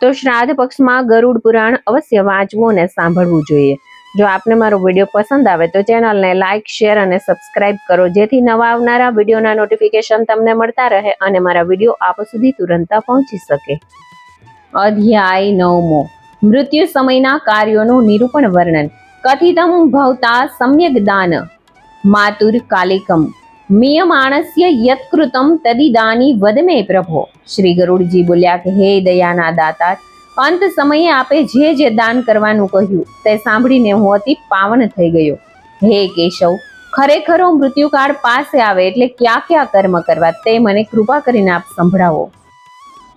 તો શ્રાદ્ધ પક્ષમાં ગરુડ પુરાણ અવશ્ય વાંચવું અને સાંભળવું જોઈએ. જો આપને મારો વીડિયો પસંદ આવે તો ચેનલને લાઇક શેર અને સબસ્ક્રાઇબ કરો, જેથી નવા આવનારા વિડીયોના નોટિફિકેશન તમને મળતા રહે અને મારા વીડિયો આપ સુધી તુરંત પહોંચી શકે. અધ્યાય નવમો. મૃત્યુ સમયના કાર્યોનું નિરૂપણ વર્ણન. કથિતમ ભવતા સમ્યક દાન. માતુર કાલિકમ. મિયમાણસ્ય યત્કૃતમ તદિદાની વદમે પ્રભો શ્રી ગરુડજી બોલ્યા કે હે દયાના દાતા અંત સમયે આપે જે જે દાન કરવાનું કહ્યું તે સાંભળીને હું અતિ પાવન થઈ ગયો હે કેશવ ખરેખરો મૃત્યુકાળ પાસે આવે એટલે ક્યાં ક્યાં કર્મ કરવા તે મને કૃપા કરીને આપ સંભળાવો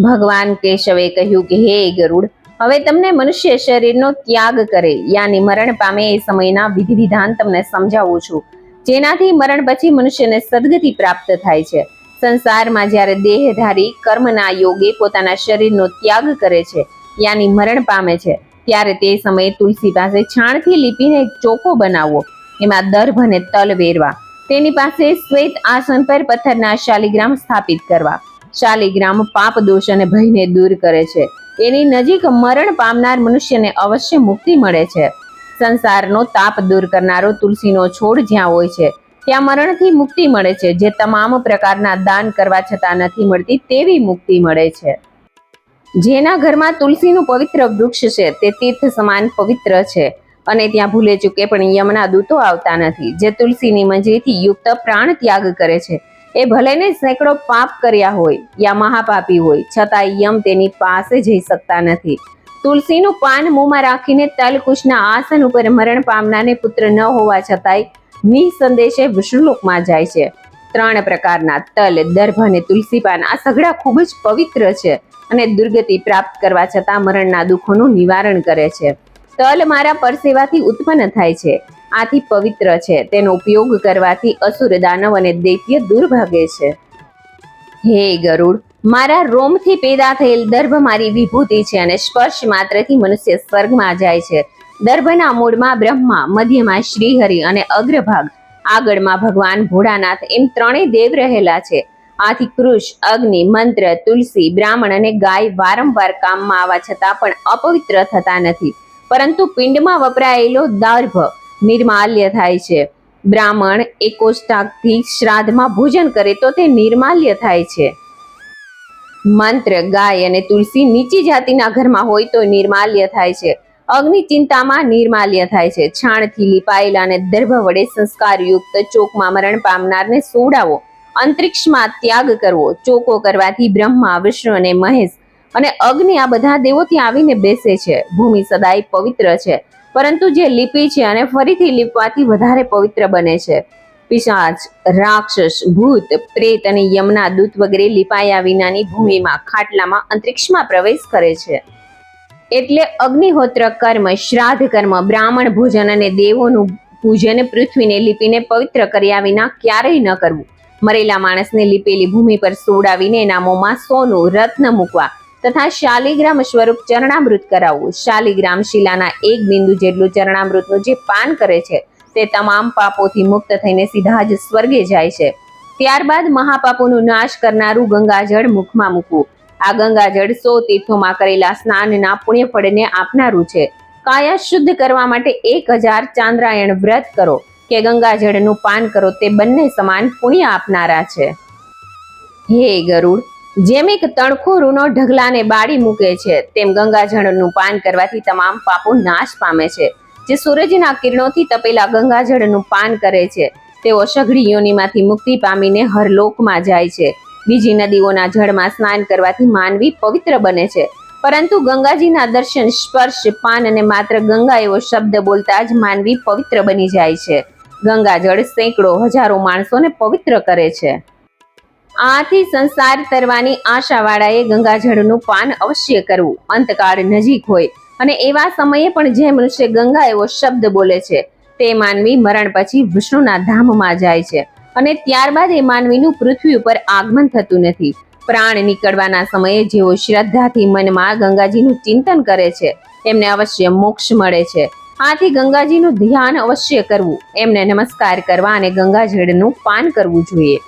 ભગવાન કેશવે કહ્યું કે હે ગરુડ હવે તમને મનુષ્ય શરીરનો ત્યાગ કરે યાની મરણ પામે એ સમયના વિધિ વિધાન તમને સમજાવું છું જેનાથી મરણ પછી મનુષ્યને સદગતિ પ્રાપ્ત થાય છે. સંસારમાં જ્યારે દેહધારી કર્મના યોગે પોતાના શરીરનો ત્યાગ કરે છે, યાની મરણ પામે છે, ત્યારે તે સમયે તુલસી પાસે છાણથી લીપીને એક ચોકો બનાવવો, એમાં દર્ભ અને તલ વેરવા, તેની પાસે શ્વેત આસન પર પથ્થરના શાલિગ્રામ સ્થાપિત કરવા. શાલિગ્રામ પાપ દોષ અને ભયને દૂર કરે છે. એની નજીક મરણ પામનાર મનુષ્યને અવશ્ય મુક્તિ મળે છે. સંસારનો તાપ દૂર કરનારો તુલસીનો છોડ જ્યાં હોય છે, ત્યાં મરણથી મુક્તિ મળે છે. જે તમામ પ્રકારના દાન કરવા છતાં નથી મળતી, તેવી મુક્તિ મળે છે. જેના ઘરમાં તુલસીનું પવિત્ર વૃક્ષ છે, તે તીર્થ સમાન પવિત્ર છે અને ત્યાં ભૂલે ચૂકે પણ યમના દૂતો આવતા નથી. જે તુલસીની મંજરીથી યુક્ત પ્રાણ ત્યાગ કરે છે, એ ભલે ને સેંકડો પાપ કર્યા હોય યા મહાપાપી હોય છતાં યમ તેની પાસે જઈ શકતા નથી. તુલસીનું પાન મોંમાં રાખીને તલકુશના આસન ઉપર મરણ પામનારને પુત્ર ન હોવા છતાંય નિસંદેશે વિષ્ણુલોકમાં જાય છે. ત્રણ પ્રકારના તલ, દર્ભ અને તુલસી પાન. આ સઘળા ખૂબ જ પવિત્ર છે અને દુર્ગતિ પ્રાપ્ત કરવા છતાં મરણના દુઃખોનું નિવારણ કરે છે. તલ મારા પરસેવાથી ઉત્પન્ન થાય છે. આથી પવિત્ર છે. તેનો ઉપયોગ કરવાથી અસુર, દાનવ અને દૈત્ય દૂર ભાગે છે. હે ગરુડ મારા રોમથી પેદા થયેલ દર્ભ મારી વિભૂતિ છે અને સ્પર્શ માત્રથી મનુષ્ય સ્વર્ગમાં જાય છે. દર્ભના મૂળમાં બ્રહ્મા, મધ્યમાં શ્રીહરિ અને અગ્રભાગ. આગળમાં ભગવાન ભોળાનાથ એમ ત્રણેય દેવ રહેલા છે. આથી કૃષ, અગ્નિ, મંત્ર, તુલસી, બ્રાહ્મણ અને ગાય વારંવાર કામમાં આવવા છતાં પણ અપવિત્ર થતા નથી. પરંતુ પિંડમાં વપરાયેલો દર્ભ નિર્માલ્ય થાય છે. બ્રાહ્મણ એકોષ્ટાકથી શ્રાદ્ધમાં ભોજન કરે તો તે નિર્માલ્ય થાય છે. મંત્ર, ગાય અને તુલસી નીચી જાતિના ઘરમાં હોય તો નિર્માલ્ય થાય છે. અગ્નિ ચિંતામાં નિર્માલ્ય થાય છે. છાણથી લીપાયેલા અને દર્ભ વડે સંસ્કારયુક્ત ચોકમાં મરણ પામનારને સોડાવો. અંતરિક્ષમાં ત્યાગ કરવો. ચોકો કરવાથી બ્રહ્મા, વિષ્ણુ અને મહેશ અને અગ્નિ આ બધા દેવો ત્યાં આવીને બેસે છે. ભૂમિ સદાય પવિત્ર છે. પરંતુ જે લીપી છે અને ફરીથી લીપવાથી વધારે પવિત્ર બને છે. પિશાચ, રાક્ષસ, ભૂત, પ્રેત અને યમના દૂત વગેરે લિપાયા વિનાની ભૂમિમાં ખાટલામાં અંતરિક્ષમાં પ્રવેશ કરે છે. એટલે અગ્નિહોત્ર કર્મ, શ્રાદ્ધ કર્મ, બ્રાહ્મણ ભોજન અને દેવોનું પૂજન પૃથ્વીને લીપીને પવિત્ર કર્યા વિના ક્યારેય ન કરવું. મરેલા માણસને લીપેલી ભૂમિ પર સોડાવીને એના મોંમાં સોનું, રત્ન મૂકવા તથા શાલિગ્રામ સ્વરૂપ ચરણામૃત કરાવવું. શાલિગ્રામ શિલાના એક બિંદુ જેટલું ચરણામૃતનું જે પાન કરે છે તે તમામ પાપોથી મુક્ત થઈને સીધા જ સ્વર્ગે જાય છે. ત્યારબાદ મહાપાપોનો નાશ કરનારું ગંગાજળ મુખમાં મૂકવું. આ ગંગાજળ સો તીર્થોમાં કરેલા સ્નાનના પુણ્ય ફળને આપનારું છે. કાયા શુદ્ધ કરવા માટે એક હજાર ચાંદ્રાયણ વ્રત કરો. કે ગંગાજળનું પાન કરો તે બંને સમાન પુણ્ય આપનારા છે. હે ગરુડ, જેમ એક તણખો રૂનો ઢગલાને બાળી મૂકે છે, તેમ ગંગાજળનું પાન કરવાથી તમામ પાપો નાશ પામે છે. જે સૂરજના કિરણોથી તપેલા ગંગાજળનું પાન કરે છે. તેઓ સઘળી યોનિમાંથી મુક્તિ પામીને હરલોકમાં જાય છે. બીજી નદીઓના જળમાં સ્નાન કરવાથી માનવી પવિત્ર બને છે. પરંતુ ગંગાજીના દર્શન સ્પર્શ, પાન અને માત્ર ગંગા એવો શબ્દ બોલતા જ માનવી પવિત્ર બની જાય છે. ગંગાજળ સેંકડો, હજારો માણસોને પવિત્ર કરે છે. આથી સંસાર તરવાની આશાવાળાએ ગંગાજળનું પાન અવશ્ય કરવું. અંતકાળ નજીક હોય અને એવા સમયે પણ જે મનુષ્ય ગંગા એવો શબ્દ બોલે છે, તે માનવી મરણ પછી વિષ્ણુના ધામમાં જાય છે. અને ત્યારબાદ એ માનવીનું પૃથ્વી ઉપર આગમન થતું નથી. પ્રાણ નીકળવાના સમયે જેઓ શ્રદ્ધાથી મનમાં ગંગાજીનું ચિંતન કરે છે એમને અવશ્ય મોક્ષ મળે છે. આથી ગંગાજીનું ધ્યાન અવશ્ય કરવું, એમને નમસ્કાર કરવા અને ગંગાજળનું પાન કરવું જોઈએ.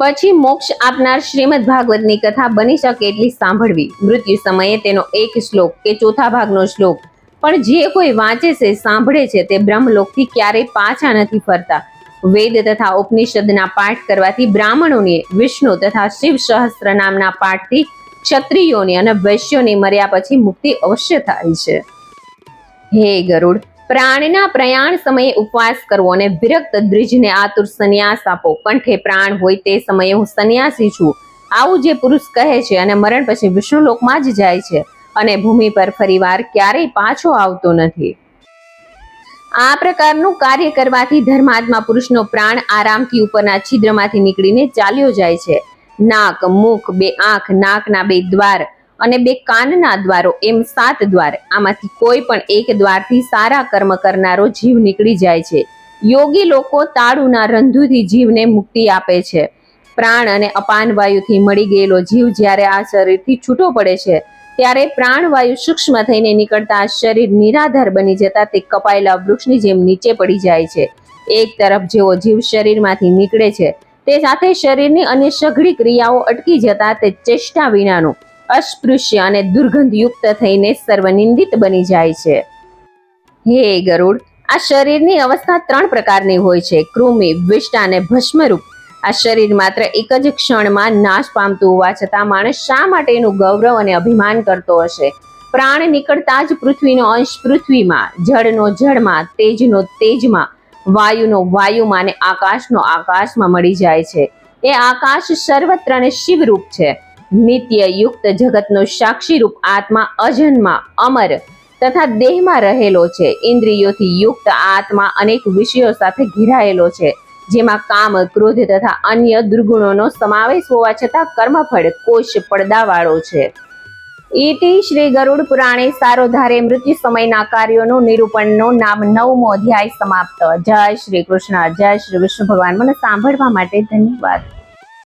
પછી મોક્ષ આપનાર શ્રીમદ ભાગવતની કથા બની શકે એટલી સાંભળવી. મૃત્યુ સમયે તેનો એક શ્લોક કે ચોથા ભાગનો શ્લોક. પણ જે કોઈ વાંચે છે, સાંભળે છે, તે બ્રહ્મલોકથી ક્યારેય પાછા નથી ફરતા. વેદ તથા ઉપનિષદના પાઠ કરવાથી બ્રાહ્મણોને, વિષ્ણુ તથા શિવ સહસ્ત્ર નામના પાઠથી ક્ષત્રિયોની અને વૈશ્યોની મર્યા પછી મુક્તિ અવશ્ય થાય છે. હે ગરુડ પ્રાણના પ્રયાણ સમયે ઉપવાસ કરવો અને વિરક્ત દ્વિજને આતુર સંન્યાસ આપો. કંઠે પ્રાણ હોય તે સમયે હું સંન્યાસી છું. આવું જે પુરુષ કહે છે અને મરણ પછી વિષ્ણુ લોકમાં જ જાય છે અને ભૂમિ પર ફરીવાર ક્યારેય પાછો આવતો નથી. આ પ્રકારનું કાર્ય કરવાથી ધર્માત્મા પુરુષનો પ્રાણ આરામથી ઉપરના છિદ્રમાંથી નીકળીને ચાલ્યો જાય છે. નાક, મુખ, બે આંખ, નાકના બે દ્વાર અને બે કાનના દ્વારો, એમ સાત દ્વાર. આમાંથી કોઈ પણ એક દ્વારથી સારા કર્મ કરનારો જીવ નીકળી જાય છે. યોગી લોકો તાળુના રંધુથી જીવને મુક્તિ આપે છે. પ્રાણ અને અપાન વાયુથી મળી ગયેલો જીવ જ્યારે આ શરીરથી છૂટો પડે છે, ત્યારે પ્રાણવાયુ સૂક્ષ્મ થઈને નીકળતા શરીર નિરાધાર બની જતા તે કપાયેલા વૃક્ષની જેમ નીચે પડી જાય છે. એક તરફ જેવો જીવ શરીરમાંથી નીકળે છે, તે સાથે શરીરની અન્ય સઘળી ક્રિયાઓ અટકી જતા તે ચેષ્ટા વિનાનું અસ્પૃશ્ય અને દુર્ગંધયુક્ત થઈને સર્વનિંદિત બની જાય છે. હે ગરુડ, આ શરીરની અવસ્થા ત્રણ પ્રકારની હોય છે. કૃમિ વિષ્ટ અને ભસ્મરૂપ. આ શરીર માત્ર એક જ ક્ષણમાં નાશ પામતું હોવા છતાં માણસ શા માટે એનું ગૌરવ અને અભિમાન કરતો હશે? પ્રાણ નીકળતા જ પૃથ્વીનો અંશ પૃથ્વીમાં, જળનો જળમાં, તેજનો તેજમાં, વાયુનો વાયુમાં અને આકાશનો આકાશમાં મળી જાય છે. એ આકાશ સર્વત્ર અને શિવરૂપ છે. નિત્ય યુક્ત જગતનો સાક્ષી રૂપ આત્મા અજન્મા, અમર તથા દેહમાં રહેલો છે. ઇન્દ્રિયોથી યુક્ત આત્મા અનેક વિષયો સાથે ઘેરાયેલો છે, જેમાં કામ, ક્રોધ તથા અન્ય દુર્ગુણોનો સમાવેશ હોવા છતાં કર્મફળ, કોષ પડદાવાળો છે. ઈતિ શ્રી ગરુડ પુરાણે સારોધારે મૃત્યુ સમયના કાર્યોનું નિરૂપણનો નામ નવમો અધ્યાય સમાપ્ત. જય શ્રી કૃષ્ણ, જય શ્રી વિષ્ણુ ભગવાન. મને સાંભળવા માટે ધન્યવાદ.